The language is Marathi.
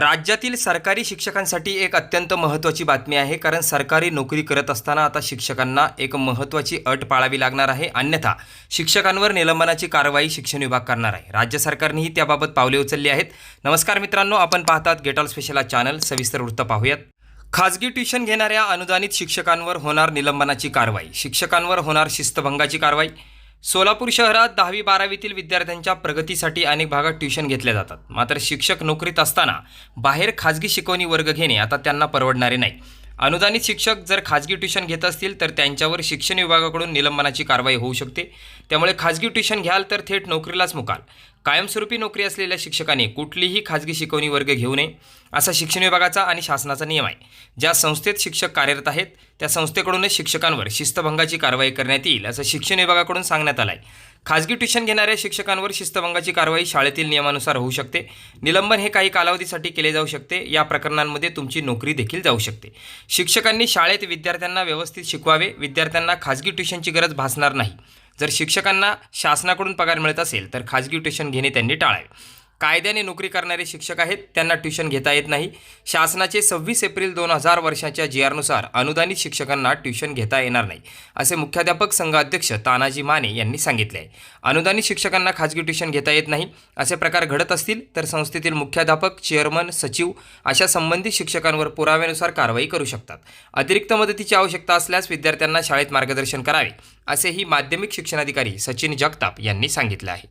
राज्यातील सरकारी शिक्षकांसाठी एक अत्यंत महत्त्वाची बातमी आहे कारण सरकारी नोकरी करत असताना आता शिक्षकांना एक महत्त्वाची अट पाळावी लागणार आहे. अन्यथा शिक्षकांवर निलंबनाची कारवाई शिक्षण विभाग करणार आहे. राज्य सरकारनेही त्याबाबत पावले उचलली आहेत. नमस्कार मित्रांनो आपण पाहतात गेट ऑल स्पेशल चॅनल. सविस्तर वृत्त पाहूयात. खाजगी ट्युशन घेणाऱ्या अनुदानित शिक्षकांवर होणार निलंबनाची कारवाई. शिक्षकांवर होणार शिस्तभंगाची कारवाई. सोलापूर शहरात दहावी बारावीतील विद्यार्थ्यांच्या प्रगतीसाठी अनेक भागात ट्युशन घेतल्या जातात. मात्र शिक्षक नोकरीत असताना बाहेर खाजगी शिकवणी वर्ग घेणे आता त्यांना परवडणारे नाही. अनुदानित शिक्षक जर खाजगी ट्युशन घेत असतील तर त्यांच्यावर शिक्षण विभागाकडून निलंबनाची कारवाई होऊ शकते. त्यामुळे खाजगी ट्युशन घ्याल तर थेट नोकरीलाच मुकाल. कायमस्वरूपी नोकरी असलेल्या शिक्षकाने कुठलीही खाजगी शिकवणी वर्ग घेऊ नये असा शिक्षण विभागाचा आणि शासनाचा नियम आहे. ज्या संस्थेत शिक्षक कार्यरत आहेत त्या संस्थेकडूनच शिक्षकांवर शिस्तभंगाची कारवाई करण्यात येईल असं शिक्षण विभागाकडून सांगण्यात आलं आहे खाजगी ट्युशन घेणाऱ्या शिक्षकांवर शिस्तभंगाची कारवाई शाळेतील नियमानुसार होऊ शकते. निलंबन हे काही कालावधीसाठी केले जाऊ शकते. या प्रकरणांमध्ये तुमची नोकरी देखील जाऊ शकते. शिक्षकांनी शाळेत विद्यार्थ्यांना व्यवस्थित शिकवावे. विद्यार्थ्यांना खाजगी ट्युशनची गरज भासणार नाही. जर शिक्षकांना शासनाकडून पगार मिळत असेल तर खाजगी ट्युशन घेणे त्यांनी टाळावे. कायद्याने नोकरी करणारे शिक्षक आहेत त्यांना ट्युशन घेता येत नाही. शासनाचे सव्वीस एप्रिल दोन हजार वर्षाच्या जी आरनुसार अनुदानित शिक्षकांना ट्युशन घेता येणार नाही असे मुख्याध्यापक संघ अध्यक्ष तानाजी माने यांनी सांगितले आहे. अनुदानित शिक्षकांना खाजगी ट्युशन घेता येत नाही असे प्रकार घडत असतील तर संस्थेतील मुख्याध्यापक चेअरमन सचिव अशा संबंधित शिक्षकांवर पुराव्यानुसार कारवाई करू शकतात. अतिरिक्त मदतीची आवश्यकता असल्यास विद्यार्थ्यांना शाळेत मार्गदर्शन करावे असेही माध्यमिक शिक्षणाधिकारी सचिन जगताप यांनी सांगितले आहे.